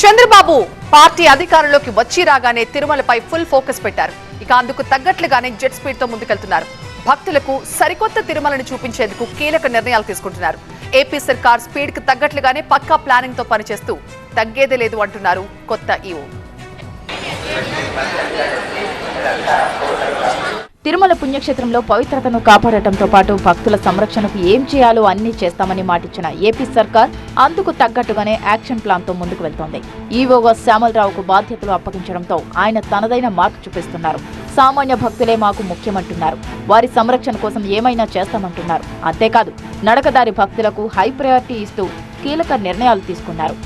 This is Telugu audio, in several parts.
చంద్రబాబు పార్టీ అధికారంలోకి వచ్చి రాగానే తిరుమలపై ఫుల్ ఫోకస్ పెట్టారు. ఇక అందుకు తగ్గట్లుగానే జెట్ స్పీడ్తో ముందుకెళ్తున్నారు. భక్తులకు సరికొత్త తిరుమలను చూపించేందుకు కీలక నిర్ణయాలు తీసుకుంటున్నారు. ఏపీ సర్కార్ స్పీడ్కు తగ్గట్లుగానే పక్కా ప్లానింగ్తో పనిచేస్తూ తగ్గేదే లేదు అంటున్నారు కొత్త ఈఓ తిరుమల పుణ్యక్షేత్రంలో పవిత్రతను కాపాడటంతో పాటు భక్తుల సంరక్షణకు ఏం చేయాలో అన్ని చేస్తామని మాటిచ్చిన ఏపీ సర్కార్ అందుకు తగ్గట్టుగానే యాక్షన్ ప్లాన్తో ముందుకు వెళ్తోంది. ఈవోగా శ్యామలరావుకు బాధ్యతలు అప్పగించడంతో ఆయన తనదైన మార్పు చూపిస్తున్నారు. సామాన్య భక్తులే మాకు ముఖ్యమంటున్నారు. వారి సంరక్షణ కోసం ఏమైనా చేస్తామంటున్నారు. అంతేకాదు నడకదారి భక్తులకు హై ప్రయారిటీ ఇస్తూ కీలక నిర్ణయాలు తీసుకున్నారు.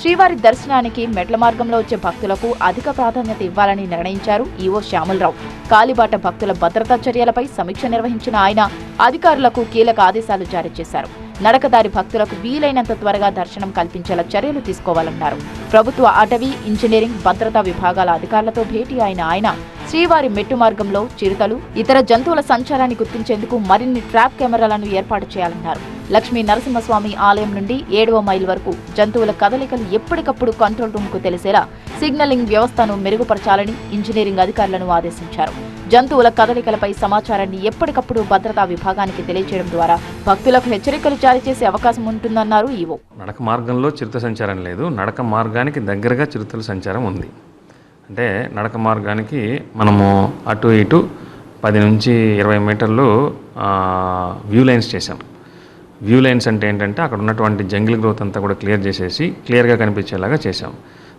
శ్రీవారి దర్శనానికి మెట్ల మార్గంలో వచ్చే భక్తులకు అధిక ప్రాధాన్యత ఇవ్వాలని నిర్ణయించారు ఈవో శ్యామలరావు. కాలిబాట భక్తుల భద్రతా చర్యలపై సమీక్ష నిర్వహించిన ఆయన అధికారులకు కీలక ఆదేశాలు జారీ చేశారు. నడకదారి భక్తులకు వీలైనంత త్వరగా దర్శనం కల్పించేలా చర్యలు తీసుకోవాలన్నారు. ప్రభుత్వ అటవీ ఇంజనీరింగ్ భద్రతా విభాగాల అధికారులతో భేటీ అయిన ఆయన శ్రీవారి మెట్టు మార్గంలో చిరుతలు ఇతర జంతువుల సంచారాన్ని గుర్తించేందుకు మరిన్ని ట్రాప్ కెమెరాలను ఏర్పాటు చేయాలన్నారు. లక్ష్మీ నరసింహస్వామి ఆలయం నుండి ఏడవ మైల్ వరకు జంతువుల కదలికలు ఎప్పటికప్పుడు కంట్రోల్ రూమ్కు తెలిసేలా సిగ్నలింగ్ వ్యవస్థను మెరుగుపరచాలని ఇంజనీరింగ్ అధికారులను ఆదేశించారు. జంతువుల కదలికలపై సమాచారాన్ని ఎప్పటికప్పుడు భద్రతా విభాగానికి తెలియజేయడం ద్వారా భక్తులకు హెచ్చరికలు జారీ చేసే అవకాశం ఉంటుందన్నారు ఈవో. నడక మార్గంలో చిరుత సంచారం లేదు. నడక మార్గానికి దగ్గరగా చిరుతల సంచారం ఉంది. అంటే నడక మార్గానికి మనము అటు ఇటు పది నుంచి ఇరవై మీటర్లు వ్యూ లైన్స్ చేసాం వ్యూ లైన్స్ అంటే ఏంటంటే అక్కడ ఉన్నటువంటి జంగిల్ గ్రోత్ అంతా కూడా క్లియర్ చేసేసి క్లియర్గా కనిపించేలాగా చేసాం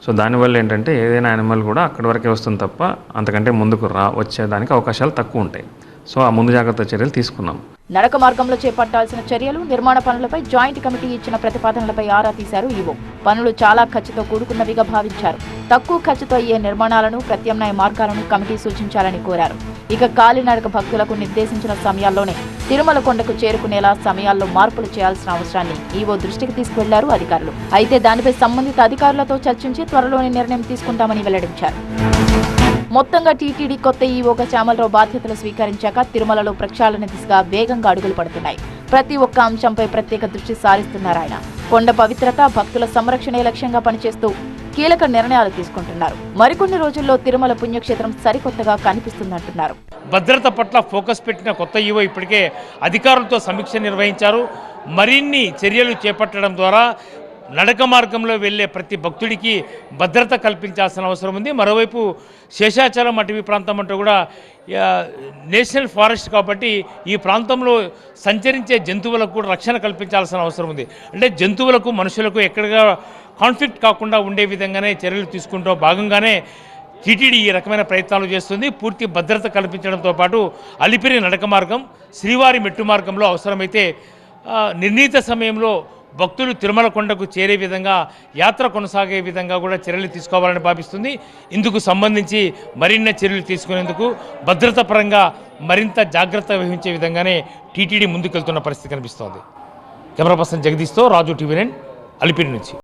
సో దానివల్ల ఏంటంటే ఏదైనా యానిమల్ కూడా అక్కడి వరకే వస్తుంది తప్ప అంతకంటే ముందుకు రా వచ్చేదానికి అవకాశాలు తక్కువ ఉంటాయి. సో ఆ ముందు జాగ్రత్త చర్యలు తీసుకున్నాం. నడక మార్గంలో చేపట్టాల్సిన చర్యలు నిర్మాణ పనులపై జాయింట్ కమిటీ ఇచ్చిన ప్రతిపాదనలపై ఆరా తీశారు ఈవో పనులు చాలా ఖర్చుతో కూడుకున్నవిగా భావించారు. తక్కువ ఖర్చుతో అయ్యే నిర్మాణాలను ప్రత్యామ్నాయ మార్గాలను కమిటీ సూచించాలని కోరారు. ఇక కాలినడక భక్తులకు నిర్దేశించిన సమయాల్లోనే తిరుమల కొండకు చేరుకునేలా సమయాల్లో మార్పులు చేయాల్సిన అవసరాన్ని ఈవో దృష్టికి తీసుకువెళ్ళారు అధికారులు. అయితే దానిపై సంబంధిత అధికారులతో చర్చించి త్వరలోనే నిర్ణయం తీసుకుంటామని వెల్లడించారు. మొత్తంగా టీటీడీ కొత్త ఈవోగా చామలరావు బాధ్యతలు స్వీకరించాక తిరుమలలో ప్రక్షాళన దిశగా వేగంగా అడుగులు పడుతున్నాయి. ప్రతి ఒక్క అంశంపై ప్రత్యేక దృష్టి సారిస్తున్నారు ఆయన. కొండ పవిత్రత భక్తుల సంరక్షణే లక్ష్యంగా పనిచేస్తూ కీలక నిర్ణయాలు తీసుకుంటున్నారు. మరికొన్ని రోజుల్లో తిరుమల పుణ్యక్షేత్రం సరికొత్తగా కనిపిస్తుందంటున్నారు. భద్రత పట్ల ఫోకస్ పెట్టిన కొత్త ఈవో ఇప్పటికే అధికారులతో సమీక్ష నిర్వహించారు. మరిన్ని చర్యలు చేపట్టడం ద్వారా నడక మార్గంలో వెళ్ళే ప్రతి భక్తుడికి భద్రత కల్పించాల్సిన అవసరం ఉంది. మరోవైపు శేషాచలం అటవీ ప్రాంతం అంటూ కూడా నేషనల్ ఫారెస్ట్ కాబట్టి ఈ ప్రాంతంలో సంచరించే జంతువులకు కూడా రక్షణ కల్పించాల్సిన అవసరం ఉంది. అంటే జంతువులకు మనుషులకు ఎక్కడగా కాన్ఫ్లిక్ట్ కాకుండా ఉండే విధంగానే చర్యలు తీసుకుంటూ భాగంగానే టీటీడీ ఈ రకమైన ప్రయత్నాలు చేస్తుంది. పూర్తి భద్రత కల్పించడంతో పాటు అలిపిరి నడక మార్గం శ్రీవారి మెట్టు మార్గంలో అవసరమైతే నిర్ణీత సమయంలో భక్తులు తిరుమల కొండకు చేరే విధంగా యాత్ర కొనసాగే విధంగా కూడా చర్యలు తీసుకోవాలని భావిస్తుంది. ఇందుకు సంబంధించి మరిన్ని చర్యలు తీసుకునేందుకు భద్రత పరంగా మరింత జాగ్రత్త వహించే విధంగానే టీటీడీ ముందుకెళ్తున్న పరిస్థితి కనిపిస్తోంది. కెమెరా పర్సన్ జగదీష్తో రాజు టీవీ నైన్ అలిపిరి నుంచి.